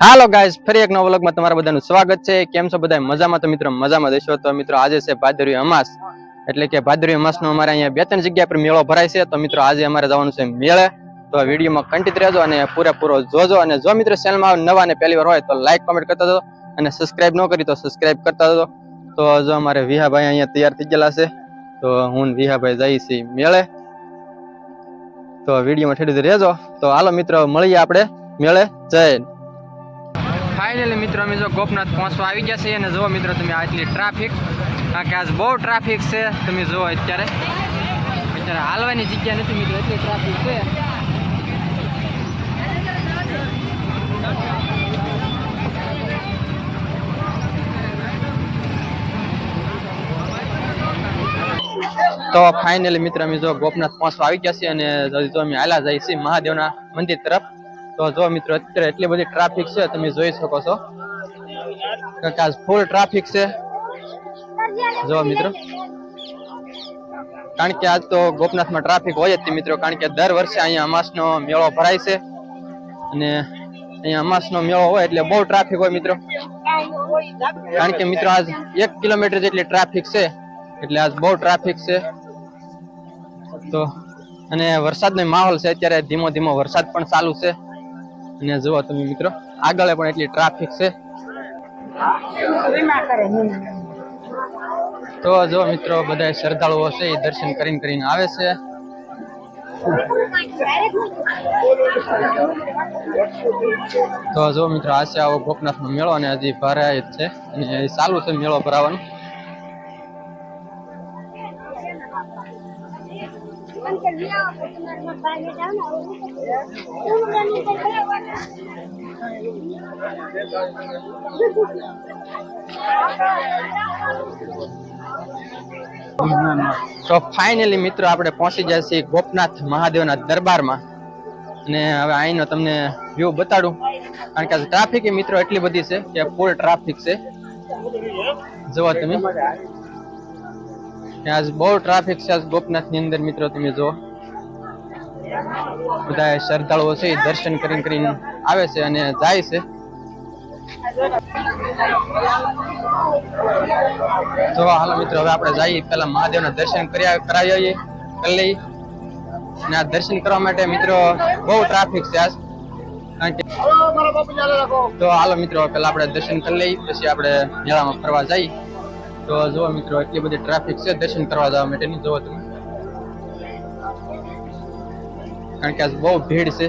હાલો ગાય ફરી એક નવો વ્લોગમાં તમારા બધાનું સ્વાગત છે. કેમ છો બધા મજામાં તો મિત્રો, મજામાં દેશો તો મિત્રો, આજે છે ભાદરવી અમાસ. એટલે કે ભાદરવી અમાસનો અમારે અહીંયા બે ત્રણ જગ્યા પર મેળો ભરાય છે. તો મિત્રો, આજે અમારે જવાનું છે મેળે. તો વિડીયોમાં કન્ટિત રહેજો અને પૂરેપૂરો જોજો. અને જો મિત્રો ચેનલમાં નવા અને પહેલી વાર હોય તો લાઈક કોમેન્ટ કરતા જજો. અને સબસ્ક્રાઇબ ન કરી તો સબસ્ક્રાઇબ કરતા જજો. તો જો અમારે વિહાભાઈ અહીંયા તૈયાર થઈ ગયેલા છે. તો હું વિહાભાઈ જઈ છીએ મેળે. તો વિડીયોમાં ઠેડી રહેજો. તો હાલો મિત્રો, મળીએ આપણે મેળે. જય ફાઇનલી મિત્રો, અમે જો ગોપનાથ પહોંચવા આવી ગયા છીએ અને જુઓ મિત્રો, તમે આટલી ટ્રાફિક કારણ કે આજ બહુ ટ્રાફિક છે, તમે જુઓ અત્યારે. અત્યારે હાલવાની જગ્યા નથી મિત્રો, એટલી ટ્રાફિક છે. તો ફાઇનલી મિત્ર, અમે જો ગોપનાથ પહોંચવા આવી ગયા છીએ અને જો અમે હાલા જઈએ છીએ મહાદેવના મંદિર તરફ. તો જો મિત્રો, અત્યારે એટલી બધી ટ્રાફિક છે, તમે જોઈ શકો છો. આજ ફૂલ ટ્રાફિક છે. જો મિત્રો, કારણ કે આજ તો ગોપનાથમાં ટ્રાફિક હોય જ મિત્રો, કારણ કે દર વર્ષે અહીંયા અમાસનો મેળો ભરાય છે. અને અહીંયા અમાસનો મેળો હોય એટલે બહુ ટ્રાફિક હોય મિત્રો. કારણ કે મિત્રો, આજ એક કિલોમીટર જેટલી ટ્રાફિક છે, એટલે આજ બહુ ટ્રાફિક છે. તો, અને વરસાદનો માહોલ છે, અત્યારે ધીમો ધીમો વરસાદ પણ ચાલુ છે. અને જુઓ તમે મિત્રો, આગળ પણ એટલી ટ્રાફિક છે. તો જો મિત્રો બધા શ્રદ્ધાળુઓ છે, એ દર્શન કરીને કરીને આવે છે. તો જો મિત્રો, આ છે આવો ગોપનાથ નો મેળો અને હજી ભરાય જ છે. અને ચાલુ છે મેળો ભરાવાનું. તો ફાઇનલી મિત્રો આપણે પહોંચી જાય છીએ ગોપનાથ મહાદેવના દરબારમાં. અને હવે અહીંનો તમને વ્યૂ બતાડું. કારણ કે ટ્રાફિક મિત્રો એટલી બધી છે કે ફૂલ ટ્રાફિક છે. જોવા તમે. આજ બહુ ટ્રાફિક છે આજ ગોપનાથની અંદર મિત્રો તમે જુઓ બધા શ્રદ્ધાળુઓ છે, દર્શન કરીને કરીને આવે છે અને જાય છે. તો હાલો મિત્રો, હવે આપણે જઈએ. પેલા મહાદેવના દર્શન કર્યા કરાવી આવીએ કરી અને આ દર્શન કરવા માટે મિત્રો બહુ ટ્રાફિક છે આજ. તો હાલો મિત્રો પેલા આપણે દર્શન કરી લઈએ, પછી આપણે મેળામાં ફરવા જઈએ. તો જુઓ મિત્રો, એટલી બધી ટ્રાફિક છે, દર્શન કરવા જવા માટેની. જુઓ તમે. કારણ કે આજ બહુ ભીડ છે.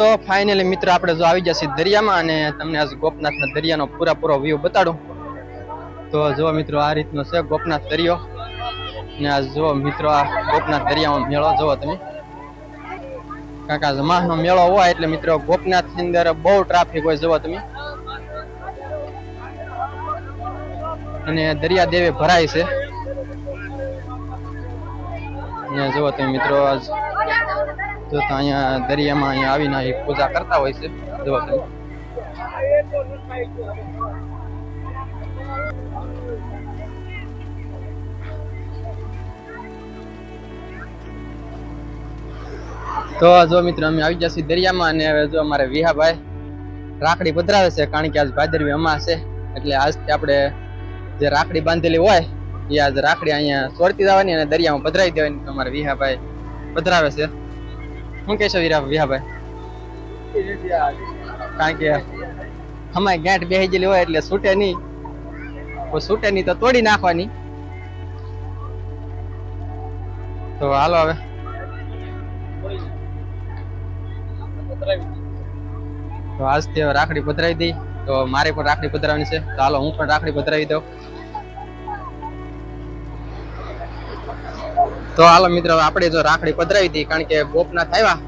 તો ફાઇનલી મિત્ર આપણે જો આવી જશે દરિયામાં અને તમને આજ ગોપનાથના દરિયાનો પૂરાપૂરો વ્યૂ બતાડું. તો જો મિત્રો આ રીતનો છે ગોપનાથ દરિયો. ને આ જો મિત્રો આ ગોપનાથ દરિયામાં મેળો જુઓ તમે. કાકા જમાનો મેળો હોય એટલે મિત્રો ગોપનાથની અંદર બહુ ટ્રાફિક હોય જુઓ તમે. અને દરિયા દેવે ભરાય છે. ને જોવો તમે મિત્રો આજ તો અહીંયા દરિયામાં અહીંયા આવીને અહીં પૂજા કરતા હોય છે તો જો મિત્રો અમે આવી ગયા છીએ દરિયામાં અને હવે જો અમારે વિહાભાઈ રાખડી પધરાવે છે, કારણ કે આજ ભાદરવી અમાસ છે. એટલે આજથી આપણે જે રાખડી બાંધેલી હોય, એ આજ રાખડી અહીંયા છોડતી જવાની અને દરિયામાં પધરાવી દેવાની અમારે વિહાભાઈ પધરાવે છે. શું કહેશો વીરા વિહાભાઈ કારણ કે અમારી ગાંઠ બેહી ગયેલી હોય એટલે છૂટે નહીં. છૂટે નહીં તો તોડી નાખવાની. તો હાલો હવે. તો આજથી રાખડી પધરાવી દઈ. તો મારે પણ રાખડી પધરાવવાની છે. તો હાલો, હું પણ રાખડી પધરાવી દઉં. તો હાલો મિત્રો આપણે જો રાખડી પધરાવી દઈ કારણ કે ગોપનાથ થયા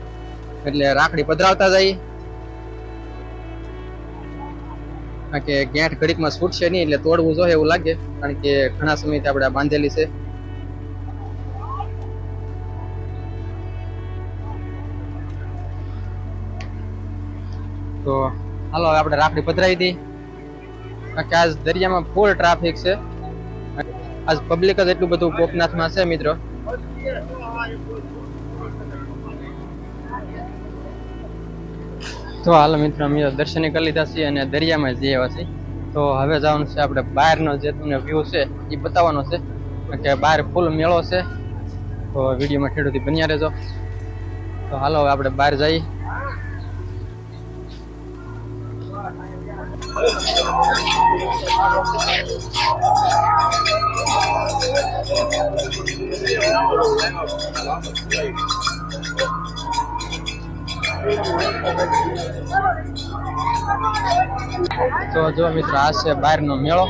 એટલે રાખડી પધરાવતા જઈએ. કારણ કે ગેંઠ ઘડીકમાં છૂટશે નહીં, એટલે તોડવું જોઈએ એવું લાગે. કારણ કે ઘણા સમયથી આપણે બાંધેલી છે. તો હાલો આપણે રાખડી પધરાવી દઈ કારણ કે આજ દરિયામાં ફૂલ ટ્રાફિક છે. આજ પબ્લિક જ એટલું બધું ગોપનાથમાં છે, મિત્રો. તો હાલો મિત્રો, અમે દર્શન કરી લીધા છીએ અને દરિયામાં જઈ આવ્યા છીએ. તો હવે જવાનું છે આપણે બહારનો જે તમને વ્યૂ છે એ બતાવવાનો છે. કે બહાર ફૂલ મેળો છે. તો વિડીયોમાં ખેડૂતી બન્યા રહેજો. તો હાલો, હવે આપણે બહાર જઈએ. તો જો મિત્રો આ છે બહારનો મેળો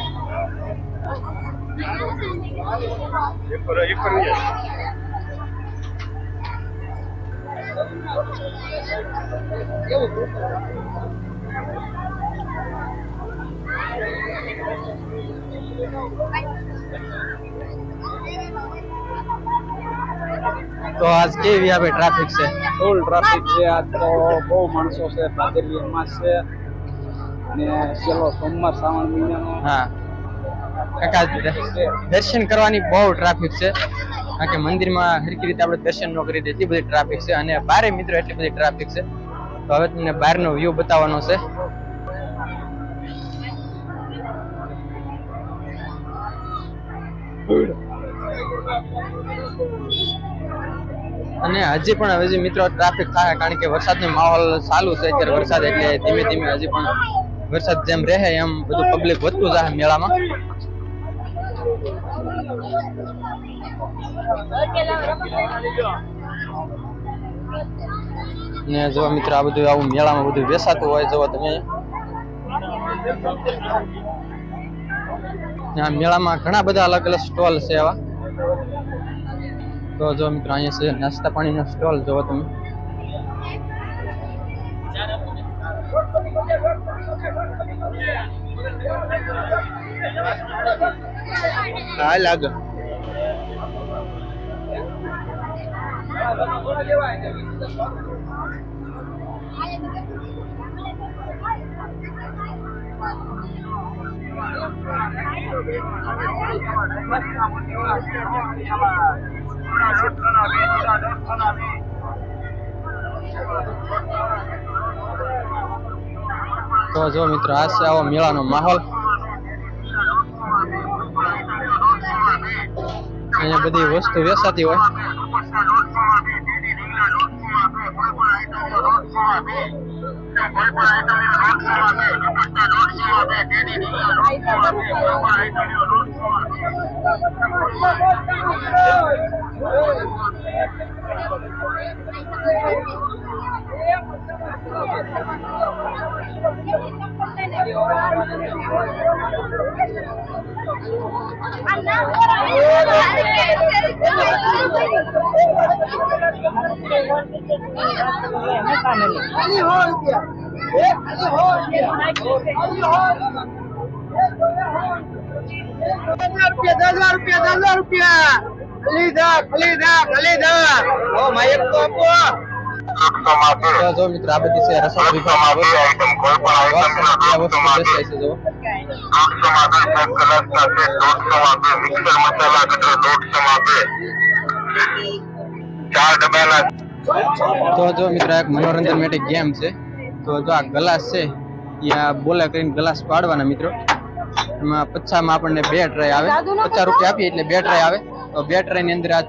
તો આજ કેવી આવે ટ્રાફિક છે? ફૂલ ટ્રાફિક છે. આજ તો બહુ માણસો છે. ભાદરવી અમાસ છે. અને છેલ્લો સોમવાર શ્રાવણ મહિનાનો હા. કાકા દર્શન કરવાની બહુ ટ્રાફિક છે. કારણ કે મંદિરમાં હરકી રીતે આપણે દર્શન ન કરી એટલી બધી ટ્રાફિક છે. અને બારે મિત્રો એટલી બધી ટ્રાફિક છે. તો હવે તમને બહારનો વ્યૂ બતાવવાનો છે. અને હજી પણ હજી મિત્રો ટ્રાફિક થાય, કારણ કે વરસાદનો માહોલ ચાલુ છે અત્યારે વરસાદ એટલે ધીમે ધીમે હજી પણ વરસાદ જેમ રહે એમ બધું પબ્લિક વધતું જાય મેળામાં. ને જો મિત્રો આ બધું આવું મેળામાં બધું વેસાતું હોય જો તમે. મેળામાં ઘણા બધા અલગ અલગ સ્ટોલ છે એવા. તો જો મિત્રો અહીંયા છે નાસ્તા પાણીનો સ્ટોલ જોવો તમે. હા લાગે. તો જો મિત્રો આ છે આવો મેળાનો માહોલ. અહીંયા બધી વસ્તુ વેચાતી હોય. રૂપિયા દસ રૂપિયા દસ રૂપિયા ખલીદા ખલીદા ખલીદા ઓ માયક તો આપો તો જો મિત્રો આ બધી છે રસોઈ વિભાગની વસ્તુ આ વસ્તુ વેચાય છે જો ચાર ડબ્બાના તો જો મિત્રો એક મનોરંજન માટે ગેમ છે તો જો આ ગ્લાસ છે એ આ બોલા કરીને ગ્લાસ પાડવાના મિત્રો. એમાં પચ્છામાં આપણને બે ટ્રાય આવે. પચાસ રૂપિયા આપીએ એટલે બે ટ્રાય આવે. તો બે ટ્રાયની અંદર આ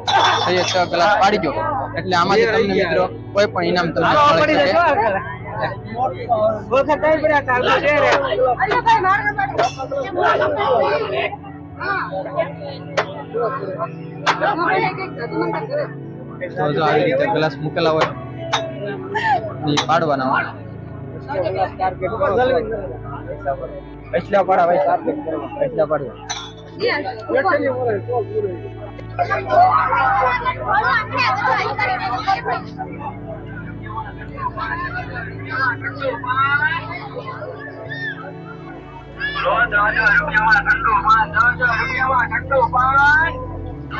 છ છ ગ્લાસ પાડી ગયો એટલે આમાંથી તમને મિત્રો કોઈ પણ ઇનામ તમને મળી શકે. તો જો આવી રીતે ગ્લાસ મૂકેલા હોય એ પાડવાના હોય. પૈસા પાડા. ભાઈ ટાર્ગેટ કરવા પૈસા પાડવા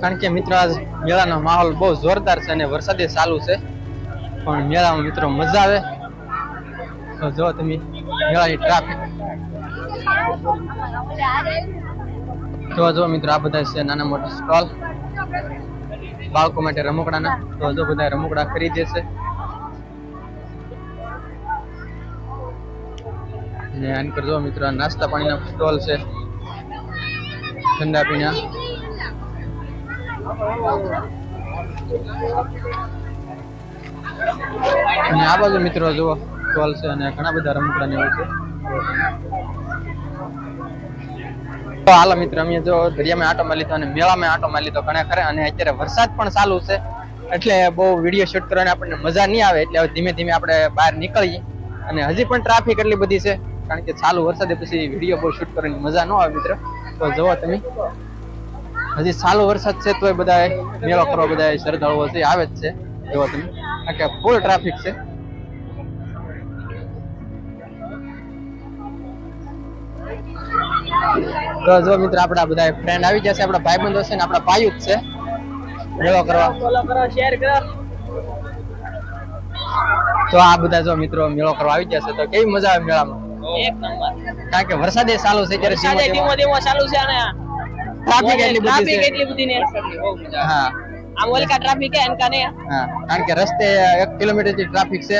કારણ કે મિત્રો, આજ મેળાનો માહોલ બહુ જોરદાર છે અને વરસાદે ચાલુ છે. પણ મેળામાં મિત્રો મજા આવે. તો જો તમે મેળાની ટ્રાફિક જો જો મિત્રો, આ બધા છે નાના મોટા સ્ટોલ બાળકો માટે રમકડાના તો હજુ બધા રમકડા ખરીદે છે ને આન પર જો મિત્રો નાસ્તા પાણીના સ્ટોલ છે. ઠંડા પીણા. અને આ બાજુ મિત્રો જુઓ, સ્ટોલ છે અને ઘણા બધા રમકડા ને એવું છે. તો હાલો મિત્ર, અમે જો દરિયામાં આટો મારી લીધો અને મેળામાં આટો મારી લીધો ઘણા ખરા અને અત્યારે વરસાદ પણ ચાલુ છે. એટલે બહુ વીડિયો શૂટ કરવાની આપણને મજા નહીં આવે, એટલે હવે ધીમે ધીમે આપણે બહાર નીકળીએ. અને હજી પણ ટ્રાફિક એટલી બધી છે, કારણ કે ચાલુ વરસાદે પછી વીડિયો બહુ શૂટ કરવાની મજા ન આવે મિત્ર. તો જુઓ તમે. હજી ચાલુ વરસાદ છે તોય બધા મેળો કરવા બધા શ્રદ્ધાળુઓ છે, આવે જ છે. જુઓ તમે. કારણ કે ફૂલ ટ્રાફિક છે. તો જો મિત્ર આપણા બધા ફ્રેન્ડ આવી જશે આપણા ભાઈબંધો છે ને આપણા ભાઈઓ જ છે. મેળો કરવા. તો આ બધા જો મિત્રો મેળો કરવા આવી જશે તો કેવી મજા આવે મેળામાં? કારણ કે વરસાદે ચાલુ છે ત્યારે ધીમો ધીમો. ચાલુ છે અને ટ્રાફિક એટલી બધી ટ્રાફિક એટલી બધી ને. હા. આમ ઓલી કા ટ્રાફિક હે એનકા ને. હા. કારણ કે રસ્તે એક કિલોમીટરથી ટ્રાફિક છે.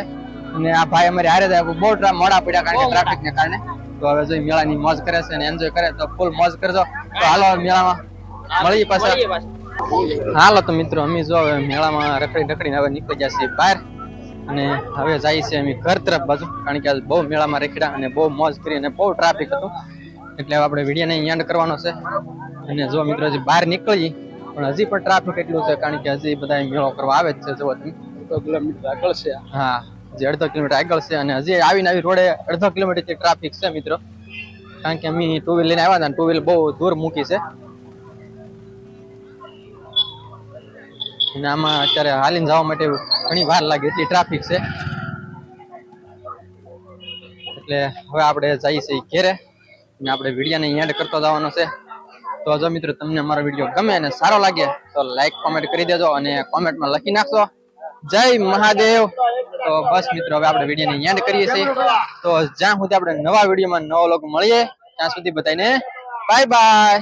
અને આ ભાઈ અમારી હારે બહુ મોડા પડ્યા કારણ કે ટ્રાફિક ને કારણે. તો હવે જો મેળાની મોજ કરે છે અને એન્જોય કરે તો ફૂલ મોજ કરજો. તો હાલો મેળામાં મળીએ પાછા. હાલો તો મિત્રો અમે જો હવે મેળામાં રખડી રખડીને હવે નીકળી જશે છીએ બહાર અને હવે જાય છે અમે ઘર તરફ બાજુ કારણ કે આજ બહુ મેળામાં રખડ્યા અને બહુ મોજ કરી અને બહુ ટ્રાફિક હતું. એટલે હવે આપણે વિડીયોને એન્ડ કરવાનો છે. અને જો મિત્રો હજી બહાર નીકળીએ પણ હજી પણ ટ્રાફિક એટલું છે કારણ કે હજી બધા મેળો કરવા આવે જ છે જો તમે. તો કિલોમીટર આગળ છે હા. હજી અડધો કિલોમીટર આગળ છે અને હજી આવીને આવી રોડે અડધો કિલોમીટર ટ્રાફિક છે મિત્રો. કારણ કે અમે ટુ વ્હીલ લઈને આવ્યા હતા ટુ વ્હીલ બહુ દૂર મૂકી છે. અને આમાં અત્યારે હાલીને જવા માટે ઘણી વાર લાગે એટલી ટ્રાફિક છે. એટલે હવે આપણે જઈએ છીએ ઘેરે અને આપણે વિડીયોને એડ કરતો જવાનો છે. તો જો મિત્રો તમને અમારો વીડિયો ગમે અને સારો લાગે તો લાઈક કોમેન્ટ કરી દેજો અને કોમેન્ટમાં લખી નાખશો. જય મહાદેવ! તો બસ મિત્રો, હવે આપણે વિડીયોને એન્ડ કરીએ છીએ. તો જ્યાં સુધી આપણે નવા વિડીયોમાં નવો લોક મળીએ, ત્યાં સુધી બધાને બાય બાય